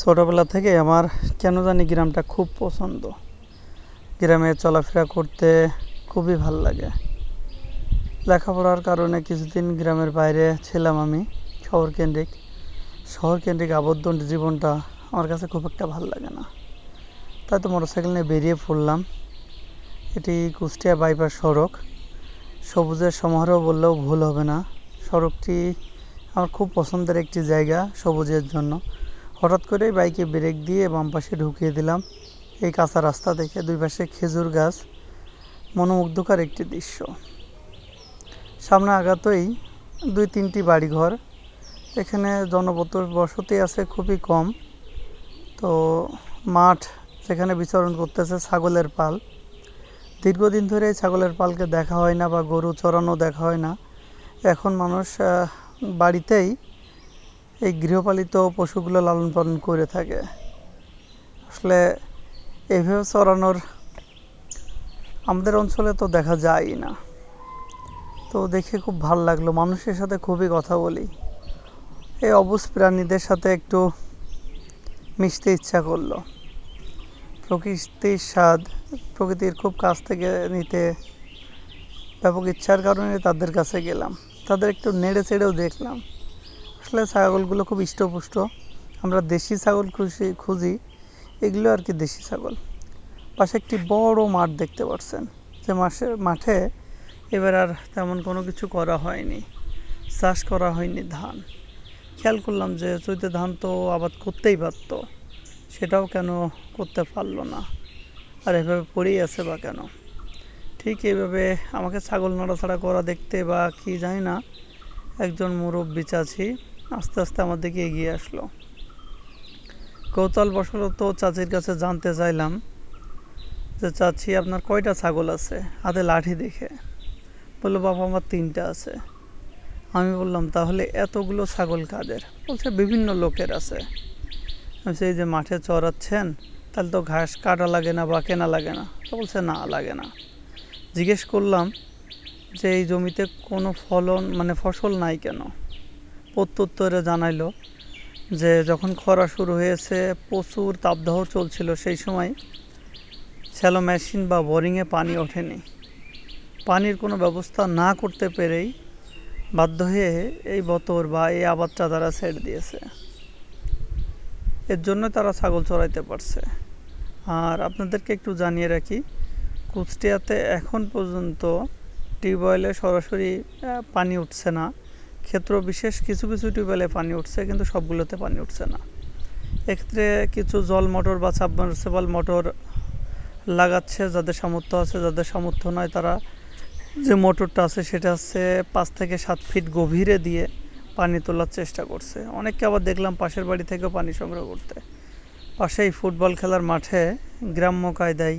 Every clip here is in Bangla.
ছোটোবেলা থেকে আমার কেন জানি গ্রামটা খুব পছন্দ। গ্রামে চলাফেরা করতে খুবই ভালো লাগে। লেখাপড়ার কারণে কিছুদিন গ্রামের বাইরে ছিলাম আমি, শহর কেন্দ্রিক। শহর কেন্দ্রিক আবদ্ধ জীবনটা আমার কাছে খুব একটা ভালো লাগে না। তাই তো মোটরসাইকেল নিয়ে বেরিয়ে পড়লাম। এটি কুষ্টিয়া বাইপাস সড়ক। সবুজের সমারোহ বললেও ভুল হবে না। সড়কটি আমার খুব পছন্দের একটি জায়গা সবুজের জন্য। হঠাৎ করে বাইকে ব্রেক দিয়ে বাম পাশে ঢুকিয়ে দিলাম। এই কাঁচা রাস্তা দেখে দুই পাশে খেজুর গাছ, মনোমুগ্ধকর একটি দৃশ্য। সামনে আগাতেই দুই তিনটি বাড়িঘর, এখানে জনবত বসতি আছে খুবই কম। তো মাঠ সেখানে বিচরণ করতেছে ছাগলের পাল। দীর্ঘদিন ধরে ছাগলের পালকে দেখা হয় না বা গরু চড়ানো দেখা হয় না। এখন মানুষ বাড়িতেই এই গৃহপালিত পশুগুলো লালন পালন করে থাকে। আসলে এইভাবে চড়ানোর আমাদের অঞ্চলে তো দেখা যায়ই না। তো দেখে খুব ভালো লাগল। মানুষের সাথে খুবই কথা বলি। এই অবুজ প্রাণীদের সাথে একটু মিশতে ইচ্ছা করল। প্রকৃতির স্বাদ, প্রকৃতির খুব কাছ থেকে নিতে ব্যাপক ইচ্ছার কারণে তাদের কাছে গেলাম। তাদের একটু নেড়ে চেড়েও দেখলাম। আসলে ছাগলগুলো খুব ইষ্টপুষ্ট। আমরা দেশি ছাগল খুশি, খুঁজি, এগুলো আর কি দেশি ছাগল। পাশে একটি বড় মাঠ দেখতে পাচ্ছেন। যে মাসে, মাঠে এবার আর তেমন কোনো কিছু করা হয়নি। চাষ করা হয়নি ধান। খেয়াল করলাম যে চৈতে ধান তো আবাদ করতেই পারতো। সেটাও কেন করতে পারল না? আর এভাবে পড়েই আছে বা কেন? ঠিক এইভাবে আমাকে ছাগল নড়াছড়া করা দেখতে বা কি জানি না। একজন মুরব্বী চাচি আস্তে আস্তে আমার দিকে এগিয়ে আসলো। কৌতল বশত চাচির কাছে জানতে চাইলাম যে, চাচি, আপনার কয়টা ছাগল আছে? হাতে লাঠি দেখে। বলল, বাবা, আমার তিনটা আছে। আমি বললাম, তাহলে এতগুলো ছাগল কাদের? বলছে, বিভিন্ন লোকের আছে। সেই যে মাঠে চড়াচ্ছেন, তাহলে তো ঘাস কাটা লাগে না বা কেনা লাগে না? তো বলছে, না, লাগে না। জিজ্ঞেস করলাম যে, এই জমিতে কোনো ফলন মানে ফসল নাই কেন? প্রত্যুত্তরে জানাইলো যে যখন খরা শুরু হয়েছে, প্রচুর তাপদাহ চলছিল। সেই সময় শ্যালো মেশিন বা বোরিংয়ে পানি ওঠেনি। পানির কোনো ব্যবস্থা না করতে পেরেই বাধ্য হয়ে এই বতর বা এই আবাদটা তারা ছেড়ে দিয়েছে। এর জন্য তারা ছাগল চড়াইতে পারছে। আর আপনাদেরকে একটু জানিয়ে রাখি, কুষ্টিয়াতে এখন পর্যন্ত টিউবওয়েলে সরাসরি পানি উঠছে না। ক্ষেত্র বিশেষ কিছু কিছু টিউবওয়েলে পানি উঠছে, কিন্তু সবগুলোতে পানি উঠছে না। এক্ষেত্রে কিছু জল মোটর বা সাবমার্সেবল মোটর লাগাচ্ছে, যাদের সামর্থ্য আছে, যাদের সামর্থ্য নয়, তারা যে মোটরটা আছে, সেটা হচ্ছে পাঁচ থেকে সাত ফিট গভীরে দিয়ে পানি তোলার চেষ্টা করছে। অনেককে আবার দেখলাম পাশের বাড়ি থেকেও পানি সংগ্রহ করতে। পাশেই ফুটবল খেলার মাঠে গ্রাম্য কায়দায়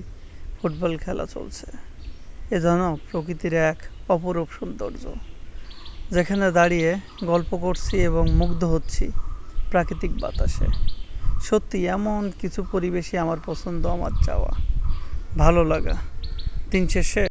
ফুটবল খেলা চলছে। এ যেন প্রকৃতির এক অপরূপ সৌন্দর্য। যেখানে দাঁড়িয়ে গল্প করছি এবং মুগ্ধ হচ্ছি প্রাকৃতিক বাতাসে। সত্যি এমন কিছু পরিবেশই আমার পছন্দ, আমার চাওয়া। ভালো লাগা। দিন শেষে